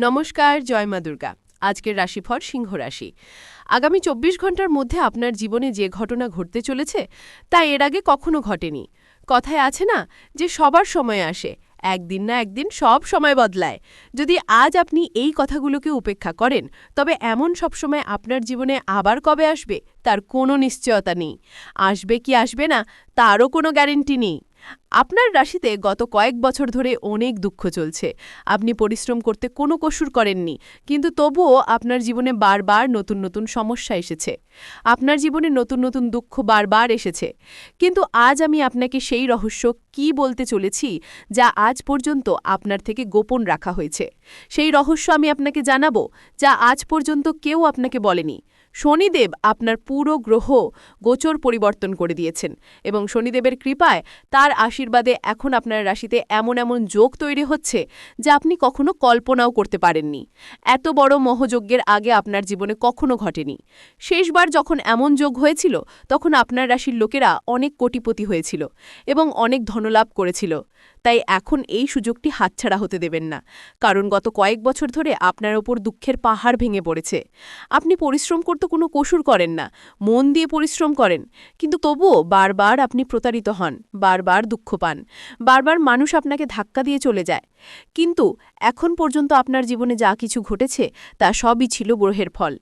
নমস্কার, জয় মা দুর্গা। আজকের রাশিফল সিংহ রাশি। আগামী চব্বিশ ঘণ্টার মধ্যে আপনার জীবনে যে ঘটনা ঘটতে চলেছে, তা এর আগে কখনো ঘটেনি। কথায় আছে না যে, সবার সময় আসে। একদিন না একদিন সব সময় বদলায়। যদি আজ আপনি এই কথাগুলোকে উপেক্ষা করেন, তবে এমন সবসময় আপনার জীবনে আবার কবে আসবে, তার কোনো নিশ্চয়তা নেই। আসবে কি আসবে না, তারও কোনো গ্যারেন্টি নেই। আপনার রাশিতে গত কয়েক বছর ধরে অনেক দুঃখ চলছে। আপনি পরিশ্রম করতে কোনো কসুর করেননি, কিন্তু তবুও আপনার জীবনে বারবার নতুন নতুন সমস্যা এসেছে। আপনার জীবনে নতুন নতুন দুঃখ বারবার এসেছে। কিন্তু আজ আমি আপনাকে সেই রহস্য কি বলতে চলেছি, যা আজ পর্যন্ত আপনার থেকে গোপন রাখা হয়েছে। সেই রহস্য আমি আপনাকে জানাব, যা আজ পর্যন্ত কেউ আপনাকে বলেনি। শনিদেব আপনার পুরো গ্রহ গোচর পরিবর্তন করে দিয়েছেন এবং শনিদেবের কৃপায় তার আশীর্বাদে এখন আপনার রাশিতে এমন এমন যোগ তৈরি হচ্ছে যা আপনি কখনো কল্পনাও করতে পারেননি। এত বড় মহযজ্ঞের আগে আপনার জীবনে কখনো ঘটেনি। শেষবার যখন এমন যোগ হয়েছিল, তখন আপনার রাশির লোকেরা অনেক কোটিপতি হয়েছিল এবং অনেক ধনলাভ করেছিল। তাই এখন এই সুযোগটি হাতছাড়া হতে দেবেন না। কারণ গত কয়েক বছর ধরে আপনার ওপর দুঃখের পাহাড় ভেঙে পড়েছে। আপনি পরিশ্রম করতে কোনো কসুর করেন না, মন দিয়ে পরিশ্রম করেন। কিন্তু তবুও বারবার আপনি প্রতারিত হন, বারবার দুঃখ পান, বারবার মানুষ আপনাকে ধাক্কা দিয়ে চলে যায়। কিন্তু এখন পর্যন্ত আপনার জীবনে যা কিছু ঘটেছে, তা সবই ছিল গ্রহের ফল।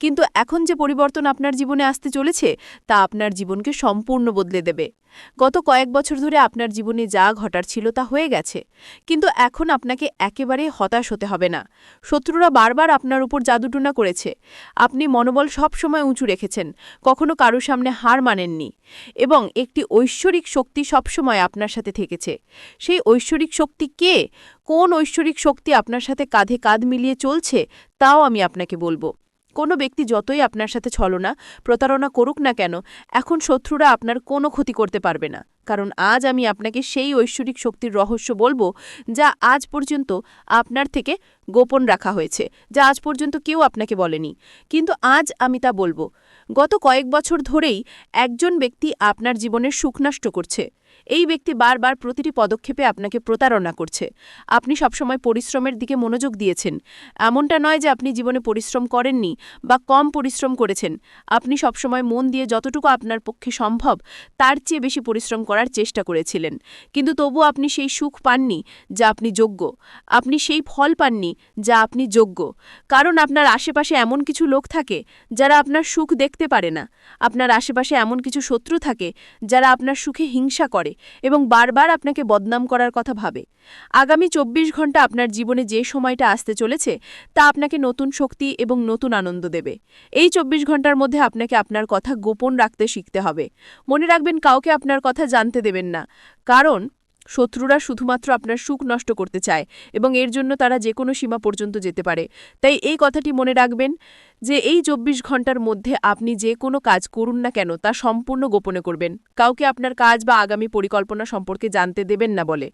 কিন্তু এখন যে পরিবর্তন আপনার জীবনে আসতে চলেছে, তা আপনার জীবনকে সম্পূর্ণ বদলে দেবে। গত কয়েক বছর ধরে আপনার জীবনে যা ঘটার ছিল তা হয়ে গেছে। কিন্তু এখন আপনাকে একেবারে হতাশ হতে হবে না। শত্রুরা বারবার আপনার উপর জাদুটুনা করেছে। আপনি মনোবল সব সময় উঁচু রেখেছেন, কখনো কারও সামনে হার মানেননি। এবং একটি ঐশ্বরিক শক্তি সবসময় আপনার সাথে থেকেছে। সেই ঐশ্বরিক শক্তি কে? কোন ঐশ্বরিক শক্তি আপনার সাথে কাঁধে কাঁধ মিলিয়ে চলছে, তাও আমি আপনাকে বলব। কোনো ব্যক্তি যতই আপনার সাথে ছলনা, প্রতারণা করুক না কেন, এখন শত্রুরা আপনার কোনো ক্ষতি করতে পারবে না। কারণ আজ আমি আপনাকে সেই ঐশ্বরিক শক্তির রহস্য বলব, যা আজ পর্যন্ত আপনার থেকে গোপন রাখা হয়েছে, যা আজ পর্যন্ত কেউ আপনাকে বলেনি। কিন্তু আজ আমি তা বলব। গত কয়েক বছর ধরেই একজন ব্যক্তি আপনার জীবনের সুখ নষ্ট করছে। এই ব্যক্তি বারবার প্রতিটি পদক্ষেপে আপনাকে প্রতারণা করছে। আপনি সবসময় পরিশ্রমের দিকে মনোযোগ দিয়েছেন। এমনটা নয় যে আপনি জীবনে পরিশ্রম করেননি বা কম পরিশ্রম করেছেন। আপনি সবসময় মন দিয়ে যতটুকু আপনার পক্ষে সম্ভব, তার চেয়ে বেশি পরিশ্রম করার চেষ্টা করেছিলেন। কিন্তু তবু আপনি সেই সুখ পাননি যা আপনি যোগ্য। আপনি সেই ফল পাননি যা আপনি যোগ্য। কারণ আপনার আশেপাশে এমন কিছু লোক থাকে যারা আপনার সুখ দেখতে পারে না। আপনার আশেপাশে এমন কিছু শত্রু থাকে যারা আপনার সুখে হিংসা করে। এবং বারবার আপনাকে বদনাম করার কথা ভাবে। আগামী চব্বিশ ঘণ্টা আপনার জীবনে যে সময়টা আসতে চলেছে, তা আপনাকে নতুন শক্তি এবং নতুন আনন্দ দেবে। এই চব্বিশ ঘণ্টার মধ্যে আপনাকে আপনার কথা গোপন রাখতে শিখতে হবে। মনে রাখবেন, কাউকে আপনার কথা জানতে দেবেন না। কারণ শত্রুরা শুধুমাত্র আপনার সুখ নষ্ট করতে চায় এবং এর জন্য তারা যে কোনো সীমা পর্যন্ত যেতে পারে। তাই এই কথাটি মনে রাখবেন যে এই চব্বিশ ঘণ্টার মধ্যে আপনি যে কোনো কাজ করুন না কেন, তা সম্পূর্ণ গোপনে করবেন। কাউকে আপনার কাজ বা আগামী পরিকল্পনা সম্পর্কে জানতে দেবেন না বলে।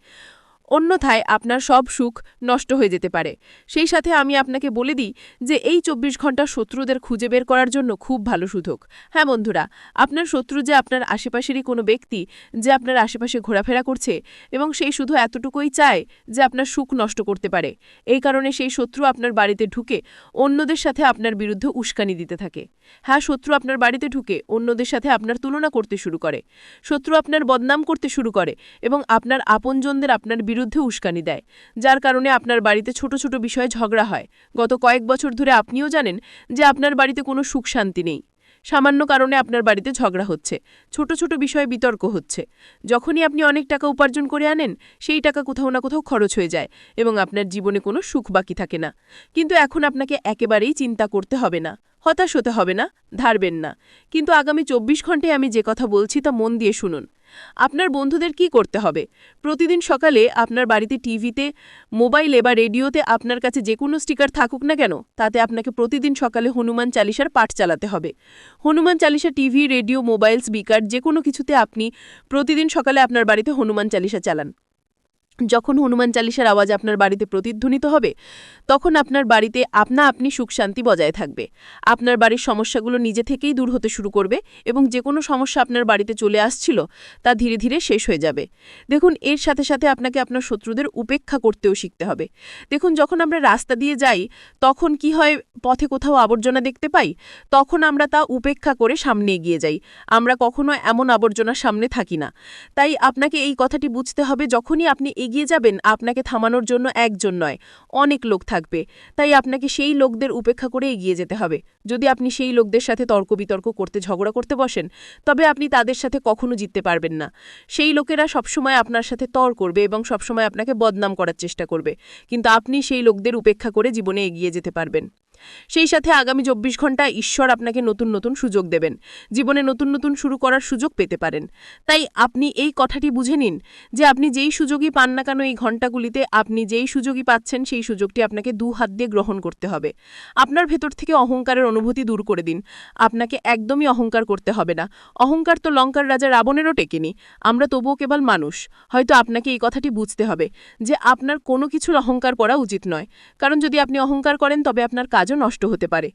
অন্যথায় আপনার সব সুখ নষ্ট হয়ে যেতে পারে। সেই সাথে আমি আপনাকে বলে দিই যে এই চব্বিশ ঘণ্টা শত্রুদের খুঁজে বের করার জন্য খুব ভালো সুযোগ। হ্যাঁ বন্ধুরা, আপনার শত্রু যে আপনার আশেপাশেরই কোনো ব্যক্তি যে আপনার আশেপাশে ঘোরাফেরা করছে এবং সেই শুধু এতটুকুই চায় যে আপনার সুখ নষ্ট করতে পারে। এই কারণে সেই শত্রু আপনার বাড়িতে ঢুকে অন্যদের সাথে আপনার বিরুদ্ধে উস্কানি দিতে থাকে। হ্যাঁ শত্রু আপনার বাড়িতে ঢুকে অন্যদের সাথে আপনার তুলনা করতে শুরু করে। শত্রু আপনার বদনাম করতে শুরু করে এবং আপনার আপনজনদের আপনার বিরুদ্ধে উস্কানি দেয়, যার কারণে আপনার বাড়িতে ছোট ছোট বিষয়ে ঝগড়া হয়। গত কয়েক বছর ধরে আপনিও জানেন যে আপনার বাড়িতে কোনো সুখ শান্তি নেই। সামান্য কারণে আপনার বাড়িতে ঝগড়া হচ্ছে, ছোট ছোট বিষয়ে বিতর্ক হচ্ছে। যখনই আপনি অনেক টাকা উপার্জন করে আনেন, সেই টাকা কোথাও না কোথাও খরচ হয়ে যায় এবং আপনার জীবনে কোনো সুখ বাকি থাকে না। কিন্তু এখন আপনাকে একেবারেই চিন্তা করতে হবে না, হতাশ হতে হবে না, ধারবেন না। কিন্তু আগামী চব্বিশ ঘন্টায় আমি যে কথা বলছি তা মন দিয়ে শুনুন। আপনার বন্ধুদের কি করতে হবে? প্রতিদিন সকালে আপনার বাড়িতে টিভিতে, মোবাইলে বা রেডিওতে আপনার কাছে যে কোনো স্টিকার থাকুক না কেন, তাতে আপনাকে প্রতিদিন সকালে হনুমান চালিশার পাঠ চালাতে হবে। Hanuman Chalisa TV, radio, mobile, speaker, যে কোনো কিছুতে আপনি প্রতিদিন সকালে আপনার বাড়িতে হনুমান চালিশা চালান। যখন হনুমান চালিসার আওয়াজ আপনার বাড়িতে প্রতিধ্বনিত হবে, তখন আপনার বাড়িতে আপনা আপনি সুখ শান্তি বজায় থাকবে। আপনার বাড়ির সমস্যাগুলো নিজে থেকেই দূর হতে শুরু করবে এবং যে কোনো সমস্যা আপনার বাড়িতে চলে আসছিল, তা ধীরে ধীরে শেষ হয়ে যাবে। দেখুন, এর সাথে সাথে আপনাকে আপনার শত্রুদের উপেক্ষা করতেও শিখতে হবে। দেখুন, যখন আমরা রাস্তা দিয়ে যাই, তখন কি হয়, পথে কোথাও আবর্জনা দেখতে পাই, তখন আমরা তা উপেক্ষা করে সামনে এগিয়ে যাই। আমরা কখনো এমন আবর্জনার সামনে থাকি না। তাই আপনাকে এই কথাটি বুঝতে হবে, যখনই আপনি এগিয়ে যাবেন আপনাকে থামানোর জন্য একজন নয়, অনেক লোক থাকবে। তাই আপনাকে সেই লোকদের উপেক্ষা করে এগিয়ে যেতে হবে। যদি আপনি সেই লোকদের সাথে তর্ক বিতর্ক করতে, ঝগড়া করতে বসেন, তবে আপনি তাদের সাথে কখনো জিততে পারবেন না। সেই লোকেরা সবসময় আপনার সাথে তর করবে এবং সবসময় আপনাকে বদনাম করার চেষ্টা করবে। কিন্তু আপনি সেই লোকদের উপেক্ষা করে জীবনে এগিয়ে যেতে পারবেন। সেই সাথে আগামী চব্বিশ ঘণ্টা ঈশ্বর আপনাকে নতুন নতুন সুযোগ দেবেন। জীবনে নতুন নতুন শুরু করার সুযোগ পেতে পারেন। তাই আপনি এই কথাটি বুঝে নিন যে আপনি যেই সুযোগই পান না কেন এই ঘণ্টাগুলিতে আপনি যেই সুযোগই পাচ্ছেন সেই সুযোগটি আপনাকে দু হাত দিয়ে গ্রহণ করতে হবে। আপনার ভেতর থেকে অহংকারের অনুভূতি দূর করে দিন। আপনাকে একদমই অহংকার করতে হবে না। অহংকার তো লঙ্কার রাজা রাবণেরও টেকেনি। আমরা তবুও কেবল মানুষ। হয়তো আপনাকে এই কথাটি বুঝতে হবে যে আপনার কোনো কিছুর অহংকার করা উচিত নয়। কারণ যদি আপনি অহংকার করেন, তবে আপনার কাজও নষ্ট হতে পারে।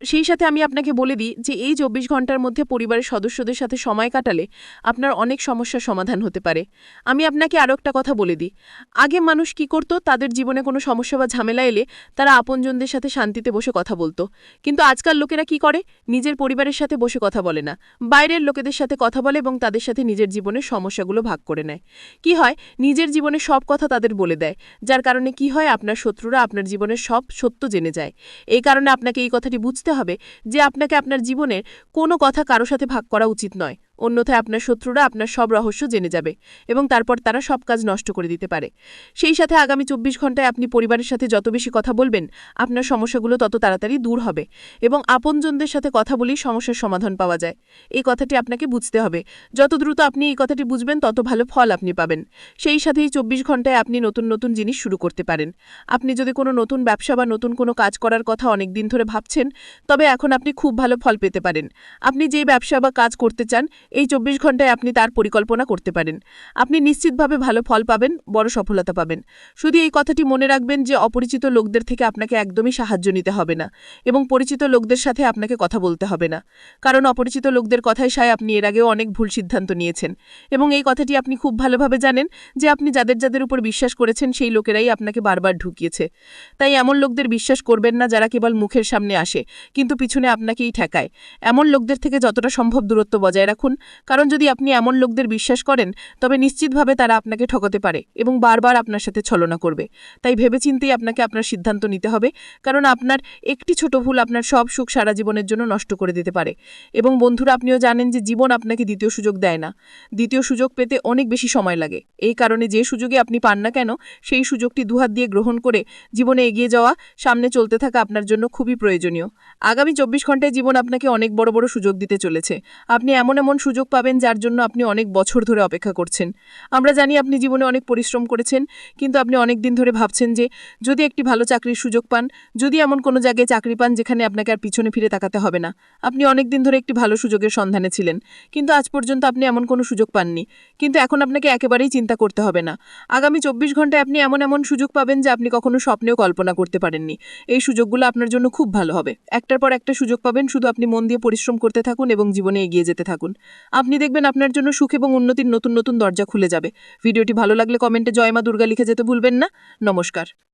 সেই সাথে আমি আপনাকে বলে দিই যে এই চব্বিশ ঘণ্টার মধ্যে পরিবারের সদস্যদের সাথে সময় কাটালে আপনার অনেক সমস্যার সমাধান হতে পারে। আমি আপনাকে আরও একটা কথা বলে দিই। আগে মানুষ কি করত? তাদের জীবনে কোনো সমস্যা বা ঝামেলা এলে তারা আপনজনদের সাথে শান্তিতে বসে কথা বলতো। কিন্তু আজকাল লোকেরা কি করে? নিজের পরিবারের সাথে বসে কথা বলে না। বাইরের লোকেদের সাথে কথা বলে এবং তাদের সাথে নিজের জীবনের সমস্যাগুলো ভাগ করে নেয়। কি হয়? নিজের জীবনে সব কথা তাদের বলে দেয়। যার কারণে কি হয়? আপনার শত্রুরা আপনার জীবনের সব সত্য জেনে যায়। এই কারণে আপনাকে এই কথাটি বুঝতে হবে যে আপনাকে আপনার জীবনের কোনো কথা কারও সাথে ভাগ করা উচিত নয়। অন্যথায় আপনার শত্রুরা আপনার সব রহস্য জেনে যাবে এবং তারপর তারা সব কাজ নষ্ট করে দিতে পারে। সেই সাথে আগামী চব্বিশ ঘন্টায় আপনি পরিবারের সাথে যত বেশি কথা বলবেন, আপনার সমস্যাগুলো তত তাড়াতাড়ি দূর হবে এবং আপনজনদের সাথে কথা বলেই সমস্যার সমাধান পাওয়া যায়। এই কথাটি আপনাকে বুঝতে হবে। যত দ্রুত আপনি এই কথাটি বুঝবেন, তত ভালো ফল আপনি পাবেন। সেই সাথেই চব্বিশ ঘন্টায় আপনি নতুন নতুন জিনিস শুরু করতে পারেন। আপনি যদি কোনো নতুন ব্যবসা বা নতুন কোনো কাজ করার কথা অনেক দিন ধরে ভাবছেন, তবে এখন আপনি খুব ভালো ফল পেতে পারেন। আপনি যেই ব্যবসা বা কাজ করতে চান এই চব্বিশ ঘন্টায় আপনি তার পরিকল্পনা করতে পারেন। আপনি নিশ্চিতভাবে ভালো ফল পাবেন, বড় সফলতা পাবেন। শুধু এই কথাটি মনে রাখবেন যে, অপরিচিত লোকদের থেকে আপনাকে একদমই সাহায্য নিতে হবে না এবং পরিচিত লোকদের সাথে আপনাকে কথা বলতে হবে না। কারণ অপরিচিত লোকদের কথায় সায় আপনি এর আগেও অনেক ভুল সিদ্ধান্ত নিয়েছেন এবং এই কথাটি আপনি খুব ভালোভাবে জানেন যে, আপনি যাদের যাদের উপর বিশ্বাস করেছেন সেই লোকেরাই আপনাকে বারবার ঢুকিয়েছে। তাই এমন লোকদের বিশ্বাস করবেন না যারা কেবল মুখের সামনে আসে, কিন্তু পিছনে আপনাকেই ঠেকায়। এমন লোকদের থেকে যতটা সম্ভব দূরত্ব বজায় রাখুন কারণ যদি আপনি এমন লোকদের বিশ্বাস করেন, তবে নিশ্চিতভাবে তারা আপনাকে ঠকাতে পারে এবং বারবার আপনার সাথে ছলনা করবে। তাই ভেবেচিন্তেই আপনাকে আপনার সিদ্ধান্ত নিতে হবে, কারণ আপনার একটি ছোট ভুল আপনার সব সুখ সারা জীবনের জন্য নষ্ট করে দিতে পারে। এবং বন্ধুরা, আপনিও জানেন যে জীবন আপনাকে দ্বিতীয় সুযোগ দেয় না। দ্বিতীয় সুযোগ পেতে অনেক বেশি সময় লাগে। এই কারণে যে সুযোগে আপনি পান না কেন, সেই সুযোগটি দুহাত দিয়ে গ্রহণ করে জীবনে এগিয়ে যাওয়া, সামনে চলতে থাকা আপনার জন্য খুবই প্রয়োজনীয়। আগামী চব্বিশ ঘন্টায় জীবন আপনাকে অনেক বড় বড় সুযোগ দিতে চলেছে। আপনি এমন এমন সুযোগ পাবেন যার জন্য আপনি অনেক বছর ধরে অপেক্ষা করছেন। আমরা জানি আপনি জীবনে অনেক পরিশ্রম করেছেন, কিন্তু আপনি অনেক দিন ধরে ভাবছেন যে, যদি একটি ভালো চাকরির সুযোগ পান, যদি এমন কোনো জায়গায় চাকরি পান যেখানে আপনাকে আর পিছনে ফিরে তাকাতে হবে না। আপনি অনেক দিন ধরে একটি ভালো সুযোগের সন্ধানে ছিলেন, কিন্তু আজ পর্যন্ত আপনি এমন কোনো সুযোগ পাননি। কিন্তু এখন আপনাকে একেবারেই চিন্তা করতে হবে না। আগামী চব্বিশ ঘন্টায় আপনি এমন এমন সুযোগ পাবেন যা আপনি কখনো স্বপ্নেও কল্পনা করতে পারেননি। এই সুযোগগুলো আপনার জন্য খুব ভালো হবে। একটার পর একটা সুযোগ পাবেন, শুধু আপনি মন দিয়ে পরিশ্রম করতে থাকুন এবং জীবনে এগিয়ে যেতে থাকুন। আপনি দেখবেন আপনার জন্য সুখ এবং উন্নতির নতুন নতুন দরজা খুলে যাবে। ভিডিওটি ভালো লাগলে কমেন্টে জয়মা দুর্গা লিখে যেতে ভুলবেন না। নমস্কার।